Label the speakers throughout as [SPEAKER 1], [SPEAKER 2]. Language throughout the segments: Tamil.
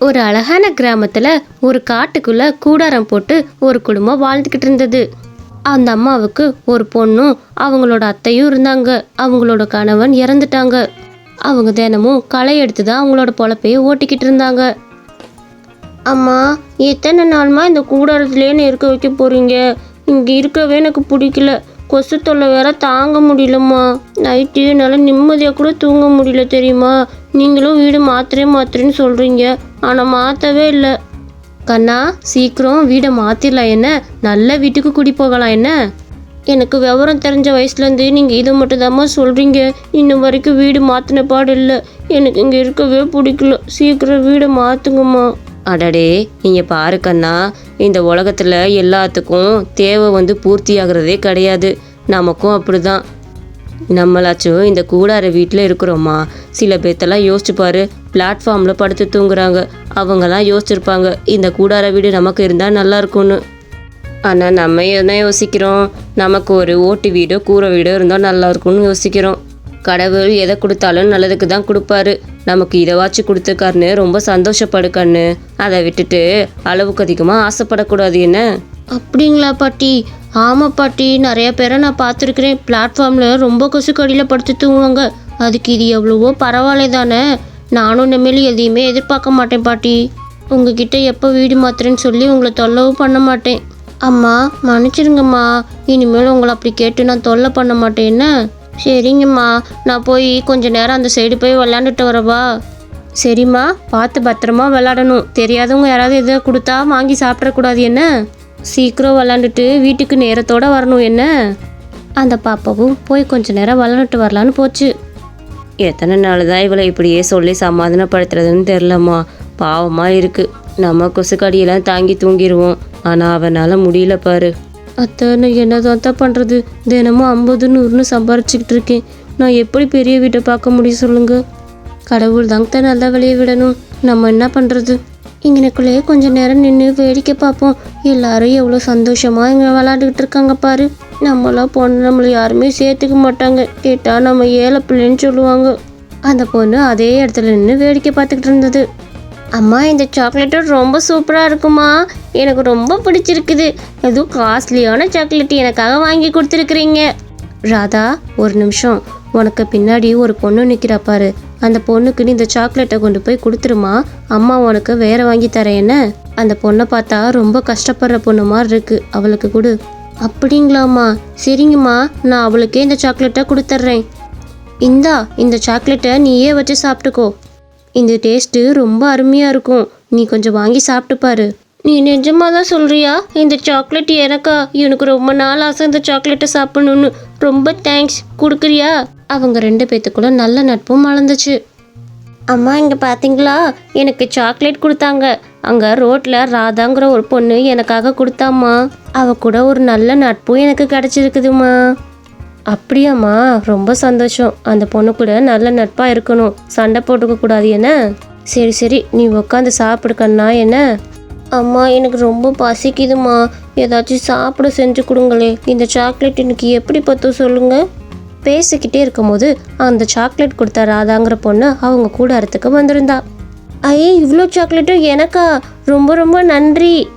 [SPEAKER 1] ஒரு அழகான கிராமத்துல ஒரு காட்டுக்குள்ள கூடாரம் போட்டு ஒரு குடும்பம் வாழ்ந்துக்கிட்டு இருந்தது. அந்த அம்மாவுக்கு ஒரு பொண்ணும் அவங்களோட அத்தையும் இருந்தாங்க. அவங்களோட கணவன் இறந்துட்டாங்க. அவங்க தினமும் களை எடுத்து தான் அவங்களோட பொழப்பையே ஓட்டிக்கிட்டு இருந்தாங்க. அம்மா எத்தனை நாளுமா இந்த கூடாரத்துலேன்னு இருக்க வைக்க போறீங்க? இங்கே இருக்கவே எனக்கு பிடிக்கல. கொசு தொல்லை வேற தாங்க முடியலம்மா. நைட்டு என்னால் நிம்மதியாக கூட தூங்க முடியல தெரியுமா? நீங்களும் வீடு மாத்திரே மாத்திரைன்னு சொல்கிறீங்க ஆனால் மாற்றவே இல்லை. கண்ணா சீக்கிரம் வீடை மாற்றிடலாம் என்ன? நல்ல வீட்டுக்கு குடி போகலாம் என்ன? எனக்கு விவரம் தெரிஞ்ச வயசுலேருந்து நீங்கள் இதை மட்டும் சொல்கிறீங்க இன்னும் வரைக்கும் வீடு மாற்றின பாடு இல்லை. எனக்கு இங்கே இருக்கவே பிடிக்கல. சீக்கிரம் வீடை மாற்றுங்கம்மா அடடே நீங்கள் பாரு கண்ணா. இந்த உலகத்தில் எல்லாத்துக்கும் தேவை வந்து பூர்த்தி ஆகுறதே கிடையாது. நமக்கும் அப்படிதான். நம்மளாச்சும் இந்த கூடார வீட்டில் இருக்கிறோமா சில பேர்த்தெல்லாம் யோசிச்சு பாரு. பிளாட்ஃபார்மில் படுத்து தூங்குறாங்க. அவங்கெல்லாம் யோசிச்சிருப்பாங்க இந்த கூடார வீடு நமக்கு இருந்தால் நல்லா இருக்கும்னு ஆனால் நம்ம என்ன யோசிக்கிறோம்? நமக்கு ஒரு ஓட்டு வீடோ கூரை வீடோ இருந்தால் நல்லா இருக்கும்னு யோசிக்கிறோம். கடவுள் எதை கொடுத்தாலும் நல்லதுக்கு தான் கொடுப்பாரு. நமக்கு இதைவாச்சும் கொடுத்துருக்காருன்னு ரொம்ப சந்தோஷப்படு கண்ணு. அதை விட்டுட்டு அளவுக்கு அதிகமாக ஆசைப்படக்கூடாது என்ன? அப்படிங்களா பாட்டி. ஆமாம் பாட்டி நிறைய பேரை நான் பார்த்துருக்குறேன். பிளாட்ஃபார்மில் ரொம்ப கொசுக்கடியில் படுத்து தூங்குவாங்க. அதுக்கு இது எவ்வளவோ பரவாயில்ல தானே நானும் இனிமேல் எதையுமே எதிர்பார்க்க மாட்டேன் பாட்டி. உங்ககிட்ட எப்போ வீடு மாத்துறேன்னு சொல்லி உங்களை தொல்லவும் பண்ண மாட்டேன். அம்மா மன்னிச்சிருங்கம்மா. இனிமேல் உங்களை அப்படி கேட்டு நான் தொல்லை பண்ண மாட்டேன் என்ன? சரிங்கம்மா. நான் போய் கொஞ்ச நேரம் அந்த சைடு போய் விளாண்டுட்டு வரவா சரிம்மா. பார்த்து பத்திரமா விளாடணும் தெரியாதவங்க யாராவது எதாவது கொடுத்தா வாங்கி சாப்பிடக்கூடாது என்ன? சீக்கிரம் விளாண்டுட்டு வீட்டுக்கு நேரத்தோடு வரணும் என்ன? அந்த பாப்பாவும் போய் கொஞ்ச நேரம் விளாண்டுட்டு வரலான்னு போச்சு. எத்தனை நாள் தான் இவளை இப்படியே சொல்லி சமாதானப்படுத்துறதுன்னு தெரிலம்மா பாவமாக இருக்குது நம்ம கொசுக்கடியெல்லாம் தாங்கி தூங்கிடுவோம் ஆனால் அவனால் முடியல பாரு. அத்தனை என்னதான் தான் பண்ணுறது தினமும் ஐம்பது நூறுன்னு சம்பாரிச்சுக்கிட்டு இருக்கேன். நான் எப்படி பெரிய வீட்டை பார்க்க முடியும் சொல்லுங்க? கடவுள் தாங்க தான் நல்லா வெளியே விடணும். நம்ம என்ன பண்ணுறது இங்கனக்குள்ளேயே கொஞ்ச நேரம் நின்று வேடிக்கை பார்ப்போம். எல்லாரும் எவ்வளோ சந்தோஷமாக இங்கே விளாண்டுக்கிட்டு இருக்காங்க பாரு. நம்மளாம் பொண்ணு நம்மளை யாருமே சேர்த்துக்க மாட்டாங்க. கேட்டால் நம்ம ஏழை பிள்ளைன்னு சொல்லுவாங்க. அந்த பொண்ணு அதே இடத்துல நின்று வேடிக்கை பார்த்துக்கிட்டு இருந்தது. அம்மா இந்த சாக்லேட்டு ரொம்ப சூப்பராக இருக்குமா? எனக்கு ரொம்ப பிடிச்சிருக்குது. எதுவும் காஸ்ட்லியான சாக்லேட் எனக்காக வாங்கி கொடுத்துருக்குறீங்க. ராதா ஒரு நிமிஷம். உனக்கு பின்னாடி ஒரு பொண்ணு நிற்கிறா பாரு. அந்த பொண்ணுக்கு நீ இந்த சாக்லேட்டை கொண்டு போய் கொடுத்துருமா? அம்மா உனக்கு வேற வாங்கி தரேன் என்ன? அந்த பொண்ணை பார்த்தா ரொம்ப கஷ்டப்படுற பொண்ணு மாதிரி இருக்கு. அவளுக்கு கொடு. அப்படிங்களாம்மா. சரிங்கம்மா. நான் அவளுக்கே இந்த சாக்லேட்டை கொடுத்துட்றேன். இந்தா இந்த சாக்லேட்டை நீயே வச்சு சாப்பிட்டுக்கோ. இந்த டேஸ்ட்டு ரொம்ப அருமையாக இருக்கும். நீ கொஞ்சம் வாங்கி சாப்பிட்டு பாரு. நீ நிஜமாக தான் சொல்கிறியா இந்த சாக்லேட் எனக்கா? எனக்கு ரொம்ப நாள் ஆசை இந்த சாக்லேட்டை சாப்பிடணும்னு. ரொம்ப தேங்க்ஸ் கொடுக்குறியா? அவங்க ரெண்டு பேத்துக்குள்ள நல்ல நட்பும் வளர்ந்துச்சு. அம்மா இங்கே பார்த்தீங்களா எனக்கு சாக்லேட் கொடுத்தாங்க. அங்கே ரோட்டில் ராதாங்கிற ஒரு பொண்ணு எனக்காக கொடுத்தாம்மா. அவ கூட ஒரு நல்ல நட்பும் எனக்கு கிடச்சிருக்குதுமா அப்படியாம்மா ரொம்ப சந்தோஷம். அந்த பொண்ணு கூட நல்ல நட்பாக இருக்கணும். சண்டை போட்டுக்க கூடாது என்ன? சரி சரி நீ உட்காந்து சாப்பிடுக்கண்ணா என்ன? அம்மா எனக்கு ரொம்ப பசிக்குதுமா ஏதாச்சும் சாப்பிட செஞ்சு கொடுங்களே இந்த சாக்லேட் எனக்கு எப்படி பத்தும் சொல்லுங்கள் பேசிக்கிட்டே இருக்கும்போது அந்த சாக்லேட் கொடுத்த ராதாங்கிற பொண்ணு அவங்க கூடாரத்துக்கு வந்திருந்தா. ஐயே இவ்வளோ சாக்லேட்டும் எனக்கா? ரொம்ப ரொம்ப நன்றி.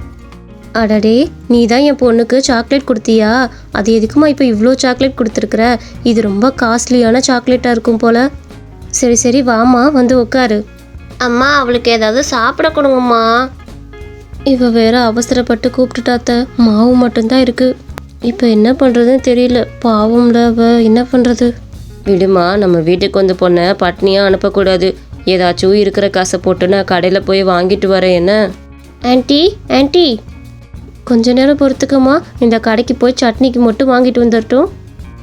[SPEAKER 1] அடடே நீ தான் என் பொண்ணுக்கு சாக்லேட் கொடுத்தியா? அது எதுக்குமா இப்போ இவ்வளோ சாக்லேட் கொடுத்துருக்குற? இது ரொம்ப காஸ்ட்லியான சாக்லேட்டாக இருக்கும் போல. சரி சரி வாமா வந்து உட்காரு அம்மா அவளுக்கு ஏதாவது சாப்பிட கொடுங்கம்மா. இவ வேற அவசரப்பட்டு கூப்பிட்டுட்டாத்த. மாவு மட்டும்தான் இருக்கு. இப்போ என்ன பண்ணுறதுன்னு தெரியல. பாவம்ல அவ என்ன பண்ணுறது விடுமா நம்ம வீட்டுக்கு வந்து பொண்ணை பட்னியாக அனுப்பக்கூடாது. ஏதாச்சும் இருக்கிற காசை போட்டு நான் கடையில் போய் வாங்கிட்டு வரேன் என்ன? ஆன்ட்டி ஆன்ட்டி கொஞ்ச நேரம் பொறுத்துக்கம்மா. இந்த கடைக்கு போய் சட்னிக்கு மட்டும் வாங்கிட்டு வந்துடட்டும்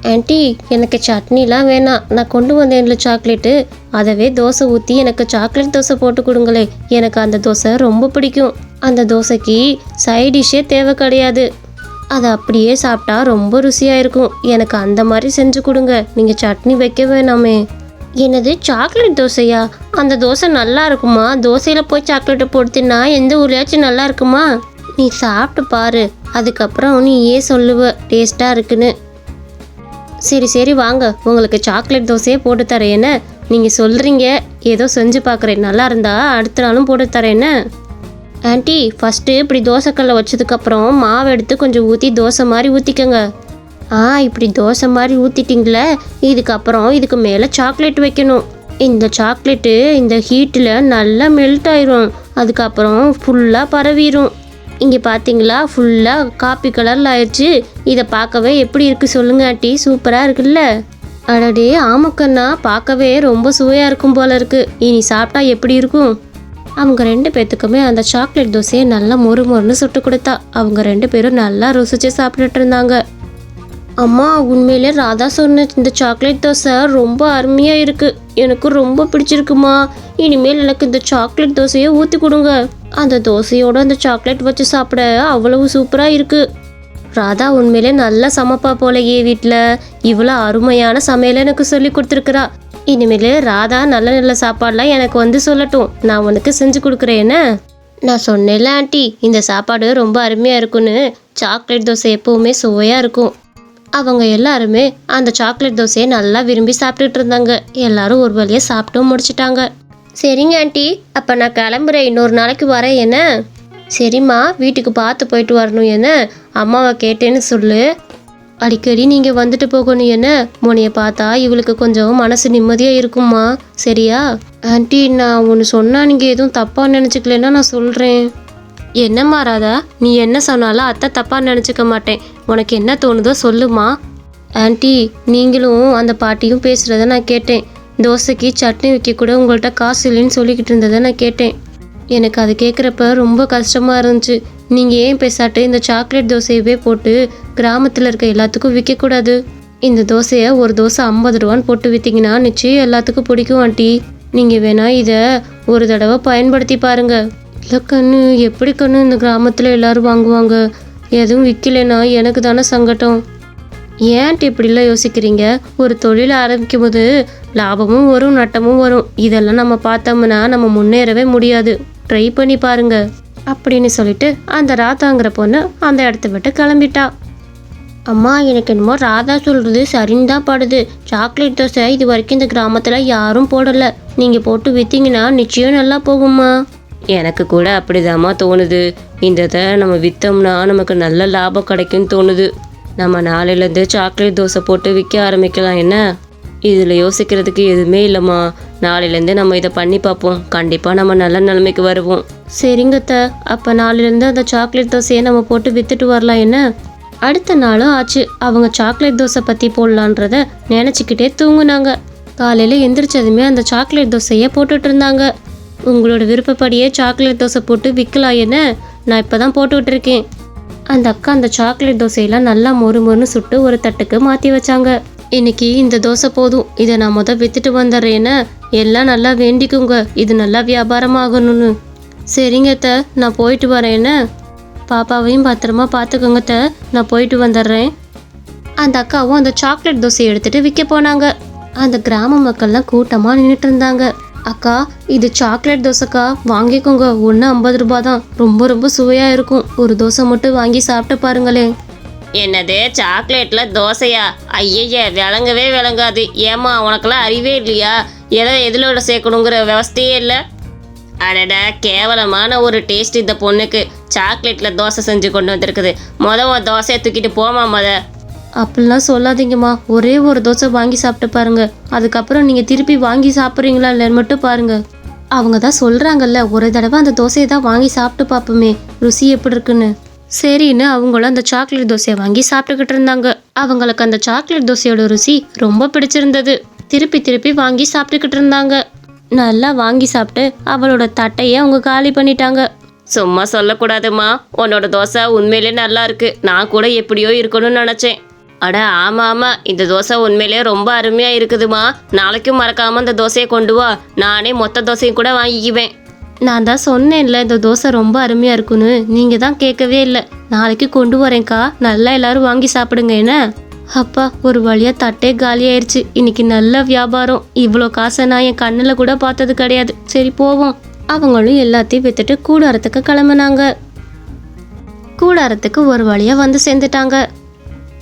[SPEAKER 1] ஆன்ட்டி எனக்கு சட்னிலாம் வேணாம். நான் கொண்டு வந்தேன்ல சாக்லேட்டு. அதவே தோசை ஊற்றி எனக்கு சாக்லேட் தோசை போட்டு கொடுங்களே. எனக்கு அந்த தோசை ரொம்ப பிடிக்கும். அந்த தோசைக்கு சைட் டிஷ்ஷே தேவை கிடையாது. அதை அப்படியே சாப்பிட்டா ரொம்ப ருசியாக இருக்கும் எனக்கு அந்த மாதிரி செஞ்சு கொடுங்க. நீங்கள் சட்னி வைக்க வேணாமே. என்னது சாக்லேட் தோசையா? அந்த தோசை நல்லா இருக்குமா? தோசையில் போய் சாக்லேட்டை போடுத்தின்னா எந்த ஊர்லையாச்சும் நல்லா இருக்குமா? நீ சாப்பிட்டு பாரு. அதுக்கப்புறம் நீ ஏன் சொல்லுவ. டேஸ்ட்டாக இருக்குன்னு. சரி சரி வாங்க. உங்களுக்கு சாக்லேட் தோசையே போட்டு தரேன் என்ன? நீங்கள் சொல்கிறீங்க ஏதோ செஞ்சு பார்க்குறேன். நல்லா இருந்தா அடுத்த நாளும் போட்டு தரேன் என்ன? ஃபஸ்ட்டு இப்படி தோசைக்கல்ல வச்சதுக்கப்புறம் மாவு எடுத்து கொஞ்சம் ஊற்றி தோசை மாதிரி ஊற்றிக்கோங்க ஆ இப்படி தோசை மாதிரி ஊற்றிட்டிங்களே இதுக்கப்புறம் இதுக்கு மேலே சாக்லேட் வைக்கணும். இந்த சாக்லேட்டு இந்த ஹீட்டில் நல்லா மெல்ட் ஆயிரும். அதுக்கப்புறம் ஃபுல்லாக பரவிடும் இங்கே பார்த்தீங்களா ஃபுல்லாக காப்பி கலரில் ஆயிடுச்சு. இதை பார்க்கவே எப்படி இருக்குது சொல்லுங்க ஆண்டி. சூப்பராக இருக்குல்ல? அடடே ஆமக்கண்ணா பார்க்கவே ரொம்ப சுவையாக இருக்கும் போல இருக்கு. இனி சாப்பிட்டா எப்படி இருக்கும்? அவங்க ரெண்டு பேர்த்துக்குமே அந்த சாக்லேட் தோசையை நல்லா மொறு மொறுன்னு சுட்டு கொடுத்தா. அவங்க ரெண்டு பேரும் நல்லா ருசிச்சு சாப்பிட்டுட்டு இருந்தாங்க. அம்மா உண்மையிலே ராதா சொன்ன இந்த சாக்லேட் தோசை ரொம்ப அருமையாக இருக்குது எனக்கு ரொம்ப பிடிச்சிருக்குமா. இனிமேல் எனக்கு இந்த சாக்லேட் தோசையை ஊற்றி கொடுங்க. அந்த தோசையோட அந்த சாக்லேட் வச்சு சாப்பிட அவ்வளவு சூப்பராக இருக்குது ராதா உண்மையிலே நல்லா சமைப்பா போலயே வீட்டில் இவ்வளோ அருமையான சமையலை எனக்கு சொல்லி கொடுத்துருக்குறா. இனிமேல் ராதா நல்ல நல்ல சாப்பாடெலாம் எனக்கு வந்து சொல்லட்டும். நான் உனக்கு செஞ்சு கொடுக்குறேன் என்ன? நான் சொன்னேன்ல ஆண்டி இந்த சாப்பாடு ரொம்ப அருமையாக இருக்குன்னு. சாக்லேட் தோசை எப்போவுமே சுவையாக இருக்கும். அவங்க எல்லாருமே அந்த சாக்லேட் தோசையை நல்லா விரும்பி சாப்பிட்டுட்டு இருந்தாங்க. எல்லாரும் ஒரு வழியாக சாப்பிட்டும் முடிச்சிட்டாங்க. சரிங்க ஆண்டி. அப்போ நான் கிளம்புறேன். இன்னொரு நாளைக்கு வரேன் என்ன? சரிம்மா வீட்டுக்கு பார்த்து போயிட்டு வரணும் என்ன? அம்மாவை கேட்டேன்னு சொல்லு. அடிக்கடி நீங்கள் வந்துட்டு போகணும் என்ன? முனைய பார்த்தா இவளுக்கு கொஞ்சம் மனசு நிம்மதியாக இருக்கும்மா. சரியா? ஆண்டி நான் ஒன்று சொன்னால் நீங்கள் எதுவும் தப்பாக நினச்சிக்கலன்னா நான் சொல்கிறேன் என்னம்மா ராதா நீ என்ன சொன்னாலும் அத்தை தப்பாக நினச்சிக்க மாட்டேன். உனக்கு என்ன தோணுதோ சொல்லுமா ஆண்டி நீங்களும் அந்த பாட்டியும் பேசுகிறத நான் கேட்டேன். தோசைக்கு சட்னி வைக்க கூட உங்கள்கிட்ட காசு இல்லைன்னு சொல்லிக்கிட்டு இருந்ததை நான் கேட்டேன். எனக்கு அது கேட்குறப்ப ரொம்ப கஷ்டமாக இருந்துச்சு. நீங்கள் ஏன் பேசாட்டு இந்த சாக்லேட் தோசையவே போட்டு கிராமத்தில் இருக்க எல்லாத்துக்கும் விற்கக்கூடாது இந்த தோசையை ஒரு தோசை ஐம்பது ரூபான்னு போட்டு விற்றீங்கன்னா நிச்சயம் எல்லாத்துக்கும் பிடிக்கும் ஆண்டி. நீங்கள் வேணால் இதை ஒரு தடவை பயன்படுத்தி பாருங்கள் இல்லை கண்ணு எப்படி கண்ணு இந்த கிராமத்தில் எல்லோரும் வாங்குவாங்க? எதுவும் விற்கலைன்னா எனக்கு தானே சங்கடம். ஏன்ட்டு இப்படிலாம் யோசிக்கிறீங்க? ஒரு தொழில் ஆரம்பிக்கும் போது லாபமும் வரும் நட்டமும் வரும். இதெல்லாம் நம்ம பார்த்தோம்னா நம்ம முன்னேறவே முடியாது. ட்ரை பண்ணி பாருங்க. அப்படின்னு சொல்லிட்டு அந்த ராதாங்கிற பொண்ணு அந்த இடத்த விட்டு கிளம்பிட்டா. அம்மா எனக்கு என்னமோ ராதா சொல்கிறது சரின்னு தான் படுது. சாக்லேட் தோசை இது வரைக்கும் இந்த கிராமத்தில் யாரும் போடலை. நீங்கள் போட்டு விற்றீங்கன்னா நிச்சயம் நல்லா போகும்மா. எனக்கு கூட அப்படிதாம்மா தோணுது. இந்த இதை நம்ம விற்றோம்னா நமக்கு நல்ல லாபம் கிடைக்கும்னு தோணுது. நம்ம நாளையிலேருந்து சாக்லேட் தோசை போட்டு விற்க ஆரம்பிக்கலாம் என்ன? இதில் யோசிக்கிறதுக்கு எதுவுமே இல்லைம்மா. நாளையிலேருந்து நம்ம இதை பண்ணி பார்ப்போம். கண்டிப்பாக நம்ம நல்ல நிலைமைக்கு வருவோம். சரிங்கத்த அப்போ நாளையிலேருந்து அந்த சாக்லேட் தோசையை நம்ம போட்டு விற்றுட்டு வரலாம் என்ன? அடுத்த நாளும் ஆச்சு. அவங்க சாக்லேட் தோசை பற்றி போடலான்றத நினச்சிக்கிட்டே தூங்குனாங்க. காலையில் எந்திரிச்சதுமே அந்த சாக்லேட் தோசையை போட்டுட்டு இருந்தாங்க. உங்களோட விருப்பப்படியே சாக்லேட் தோசை போட்டு விற்கலாம் என்ன? நான் இப்போ தான் போட்டுக்கிட்டு இருக்கேன் அந்த அக்கா அந்த சாக்லேட் தோசையெல்லாம் நல்லா மொறு மொறுன்னு சுட்டு ஒரு தட்டுக்கு மாற்றி வச்சாங்க. இன்னைக்கு இந்த தோசை போதும். இதை நான் மொதல் வித்துட்டு வந்துடுறேன்னு எல்லாம் நல்லா வேண்டிக்குங்க. இது நல்லா வியாபாரமாகணும்னு. சரிங்க த நான் போயிட்டு வரேன்னு. பாப்பாவையும் பத்திரமா பார்த்துக்கோங்க த நான் போயிட்டு வந்துடுறேன். அந்த அக்காவும் அந்த சாக்லேட் தோசையை எடுத்துட்டு விற்க போனாங்க. அந்த கிராம மக்கள்லாம் கூட்டமாக நின்றுட்டு இருந்தாங்க. அக்கா இது சாக்லேட் தோசைக்கா. வாங்கிக்கோங்க. ஒன்று ஐம்பது ரூபா தான் ரொம்ப ரொம்ப சுவையாக இருக்கும். ஒரு தோசை மட்டும் வாங்கி சாப்பிட்டு பாருங்களேன்
[SPEAKER 2] என்னது? சாக்லேட்ல தோசையா? ஐயய்ய விளங்கவே விளங்காது. ஏமா உனக்கெல்லாம் அறிவே இல்லையா? எதை எதிலோட சேர்க்கணுங்கிற விவஸ்தையே இல்லை. அடடா கேவலமான ஒரு டேஸ்ட் இந்த பொண்ணுக்கு. சாக்லேட்ல தோசை செஞ்சு கொண்டு வந்திருக்குது. மொதல் தோசையை தூக்கிட்டு போமா மொதல்
[SPEAKER 1] அப்படிலாம் சொல்லாதீங்கம்மா. ஒரே ஒரு தோசை வாங்கி சாப்பிட்டு பாருங்க. அதுக்கப்புறம் நீங்கள் திருப்பி வாங்கி சாப்பிட்றீங்களா இல்லைன்னு மட்டும் பாருங்க. அவங்க தான் சொல்கிறாங்கல்ல ஒரு தடவை அந்த தோசையை தான் வாங்கி சாப்பிட்டு பார்ப்போமே. ருசி எப்படி இருக்குன்னு. சரின்னு அவங்களும் அந்த சாக்லேட் தோசையை வாங்கி சாப்பிட்டுக்கிட்டு இருந்தாங்க. அவங்களுக்கு அந்த சாக்லேட் தோசையோட ருசி ரொம்ப பிடிச்சிருந்தது. திருப்பி திருப்பி வாங்கி சாப்பிட்டுக்கிட்டு இருந்தாங்க. நல்லா வாங்கி சாப்பிட்டு அவளோட தட்டையை அவங்க காலி பண்ணிட்டாங்க.
[SPEAKER 2] சும்மா சொல்லக்கூடாதும்மா. உன்னோட தோசை உண்மையிலே நல்லா இருக்கு. நான் கூட எப்படியோ இருக்கணும்னு நினச்சேன். அட ஆமா ஆமா. இந்த தோசை உண்மையிலே ரொம்ப அருமையா இருக்குதுமா. நாளைக்கும் மறக்காம இந்த தோசையை கொண்டு வா. நானே மொத்த தோசையும் கூட வாங்கிக்குவேன்.
[SPEAKER 1] நான் தான் சொன்னேன்ல இந்த தோசை ரொம்ப அருமையாக இருக்குன்னு. நீங்கள் தான் கேட்கவே இல்லை. நாளைக்கு கொண்டு வரேன்க்கா. நல்லா எல்லாரும் வாங்கி சாப்பிடுங்க என்ன? அப்பா ஒரு வழியாக தட்டே காலியாயிருச்சு இன்னைக்கு நல்ல வியாபாரம். இவ்வளோ காசை நான் என் கண்ணில் கூட பார்த்தது கிடையாது. சரி போவோம். அவங்களும் எல்லாத்தையும் வித்துட்டு கூடாரத்துக்கு கிளம்புனாங்க. கூடாரத்துக்கு ஒரு வழியாக வந்து சேர்ந்துட்டாங்க.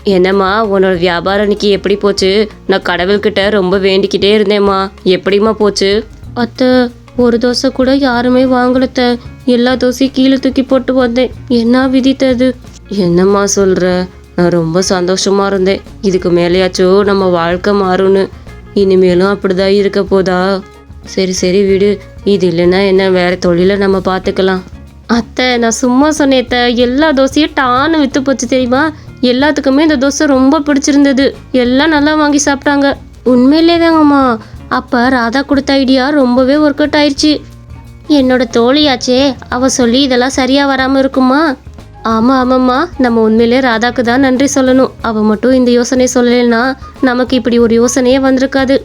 [SPEAKER 2] என்னம்மா உன்னோட வியாபாரம் இன்னைக்கு எப்படி போச்சு? நான் கடவுள்கிட்ட ரொம்ப வேண்டிக்கிட்டே இருந்தேம்மா. எப்படிம்மா போச்சு?
[SPEAKER 1] அத்தை ஒரு தோசை கூட யாருமே வாங்கலத்த. எல்லா தோசையும் கீழே தூக்கி போட்டு வந்தேன். என்ன விதித்தது என்னம்மா சொல்ற? நான் ரொம்ப சந்தோஷமா இருந்தேன். இதுக்கு மேலேயாச்சும் நம்ம வாழ்க்கை மாறும்னு. இனிமேலும் அப்படிதான் இருக்க போதா? சரி சரி விடு. இது இல்லைன்னா என்ன வேற தொழிலை நம்ம பார்த்துக்கலாம். அத்தை நான் சும்மா சொன்னேத்த எல்லா தோசையும் டான்னு வித்து போச்சு தெரியுமா? எல்லாத்துக்குமே இந்த தோசை ரொம்ப பிடிச்சிருந்தது. எல்லாம் நல்லா வாங்கி சாப்பிட்டாங்க. உண்மையிலே அப்போ ராதா கொடுத்த ஐடியா ரொம்பவே ஒர்க் அவுட் ஆயிடுச்சு என்னோட தோழியாச்சே அவ சொல்லி இதெல்லாம் சரியாக வராமல் இருக்குமா? ஆமாம் ஆமாம்மா. நம்ம உண்மையிலே ராதாக்கு தான் நன்றி சொல்லணும். அவள் மட்டும் இந்த யோசனை சொல்லலைன்னா நமக்கு இப்படி ஒரு யோசனையே வந்திருக்காது.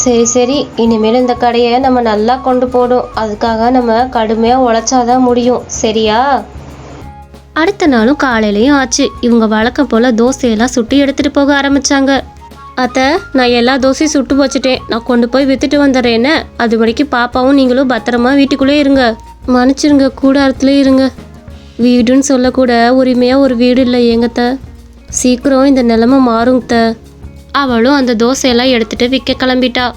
[SPEAKER 1] சரி சரி. இனிமேல் இந்த கடையை நம்ம நல்லா கொண்டு போடும் அதுக்காக நம்ம கடுமையாக உழைச்சாதான் முடியும். சரியா? அடுத்த நாளும் காலையிலையும் ஆச்சு. இவங்க வழக்கம் போல் தோசையெல்லாம் சுட்டு எடுத்துகிட்டு போக ஆரம்பிச்சாங்க. அத்தை நான் எல்லா தோசையும் சுட்டு வச்சுட்டேன். நான் கொண்டு போய் வித்துட்டு வந்துடுறேன்னு. அது வரைக்கும் பாப்பாவும் நீங்களும் பத்திரமா வீட்டுக்குள்ளே இருங்க. மன்னிச்சிருங்க கூடாரத்துல இருங்க. வீடுன்னு சொல்லக்கூட உரிமையாக ஒரு வீடு இல்லை எங்கத்த சீக்கிரம் இந்த நிலமை மாறுங்கத்த அவளும் அந்த தோசையெல்லாம் எடுத்துட்டு விற்க கிளம்பிட்டா.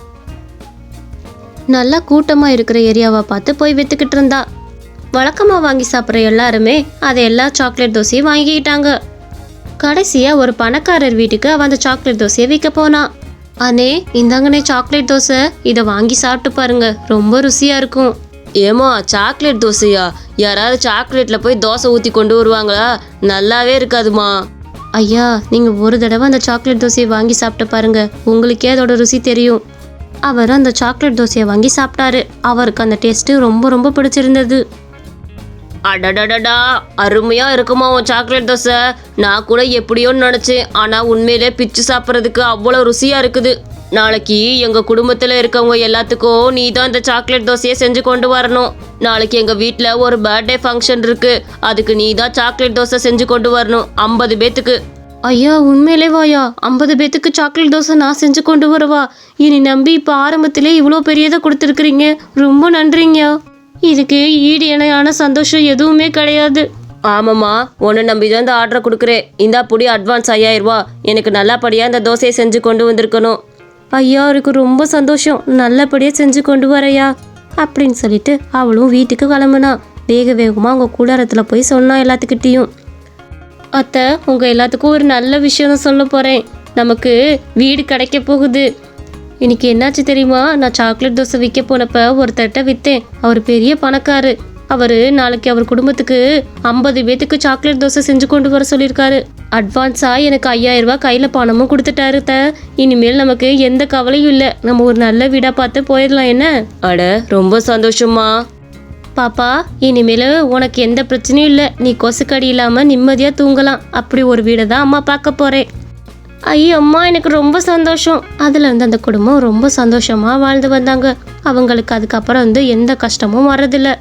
[SPEAKER 1] நல்லா கூட்டமாக இருக்கிற ஏரியாவை பார்த்து போய் விற்றுக்கிட்டு இருந்தா. வழக்கமா வாங்கி சாப்பிட்ற எல்லாருமே அதை எல்லா சாக்லேட் தோசையும் வாங்கிக்கிட்டாங்க. கடைசியா ஒரு பணக்காரர் வீட்டுக்கு அவன் அந்த சாக்லேட் தோசையை விற்க போனான் அண்ணே இந்தாங்கண்ணே சாக்லேட் தோசை. இதை வாங்கி சாப்பிட்டு பாருங்க. ரொம்ப ருசியா இருக்கும்.
[SPEAKER 2] ஏமா சாக்லேட் தோசையா? யாராவது சாக்லேட்ல போய் தோசை ஊத்தி கொண்டு வருவாங்களா? நல்லாவே இருக்காதுமா
[SPEAKER 1] ஐயா நீங்க ஒரு தடவை அந்த சாக்லேட் தோசையை வாங்கி சாப்பிட்டு பாருங்க. உங்களுக்கே அதோட ருசி தெரியும். அவர் அந்த சாக்லேட் தோசையை வாங்கி சாப்பிட்டாரு. அவருக்கு அந்த டேஸ்ட்டு ரொம்ப ரொம்ப பிடிச்சிருந்தது.
[SPEAKER 2] அடடடடா அருமையா இருக்குமா உன் சாக்லேட் தோசை? நான் கூட எப்படியோன்னு நினைச்சேன். ஆனா உண்மையிலே பிச்சு சாப்பிட்றதுக்கு அவ்வளோ ருசியா இருக்குது. நாளைக்கு எங்க குடும்பத்துல இருக்கவங்க எல்லாத்துக்கும் நீ தான் இந்த சாக்லேட் தோசையை செஞ்சு கொண்டு வரணும். நாளைக்கு எங்க வீட்டுல ஒரு பர்த்டே ஃபங்க்ஷன் இருக்கு. அதுக்கு நீ தான் சாக்லேட் தோசை செஞ்சு கொண்டு வரணும். ஐம்பது பேத்துக்கு.
[SPEAKER 1] ஐயா உண்மையிலே வாயா. ஐம்பது பேத்துக்கு சாக்லேட் தோசை நான் செஞ்சு கொண்டு வரவா? இனி நம்பி இப்போ ஆரம்பத்திலே இவ்வளோ பெரியதை கொடுத்துருக்குறீங்க. ரொம்ப நன்றிங்கய்யா. இதுக்கு ஈடு இணையான சந்தோஷம் எதுவுமே கிடையாது.
[SPEAKER 2] ஆமாம்மா உன்னை நம்பி தான் இந்த ஆர்டரை கொடுக்குறேன். இந்தா புடி அட்வான்ஸ் ஐயாயிரம் ரூபா எனக்கு நல்லபடியாக இந்த தோசையை செஞ்சு கொண்டு வந்திருக்கணும்.
[SPEAKER 1] ஐயா அவருக்கு ரொம்ப சந்தோஷம். நல்லபடியாக செஞ்சு கொண்டு வரையா அப்படின்னு சொல்லிட்டு அவளும் வீட்டுக்கு கிளம்புனா. வேக வேகமாக அவங்க கூடாரத்தில் போய் சொன்னா எல்லாத்துக்கிட்டேயும். அத்தை உங்கள் எல்லாத்துக்கும் ஒரு நல்ல விஷயம் சொல்ல போகிறேன் நமக்கு வீடு கிடைக்க போகுது. இன்னைக்கு என்னாச்சு தெரியுமா? நான் சாக்லேட் தோசை விற்க போனப்ப ஒருத்தர்கிட்ட விற்றேன் அவர் பெரிய பணக்காரு. அவர் நாளைக்கு அவர் குடும்பத்துக்கு ஐம்பது பேத்துக்கு சாக்லேட் தோசை செஞ்சு கொண்டு வர சொல்லியிருக்காரு. அட்வான்ஸாக எனக்கு ஐயாயிரம் ரூபாய் கையில் பணமும் கொடுத்துட்டாரு த இனிமேல் நமக்கு எந்த கவலையும் இல்லை. நம்ம ஒரு நல்ல வீடாக பார்த்து போயிடலாம் என்ன?
[SPEAKER 2] அட ரொம்ப சந்தோஷமா
[SPEAKER 1] பாப்பா இனிமேல் உனக்கு எந்த பிரச்சனையும் இல்லை. நீ கொசுக்கடி இல்லாமல் நிம்மதியாக தூங்கலாம். அப்படி ஒரு வீடை தான் அம்மா பார்க்க போகிறேன் ஐயோ அம்மா எனக்கு ரொம்ப சந்தோஷம். அதில் இருந்து அந்த குடும்பம் ரொம்ப சந்தோஷமாக வாழ்ந்து வந்தாங்க. அவங்களுக்கு அதுக்கப்புறம் வந்து எந்த கஷ்டமும் வரதில்லை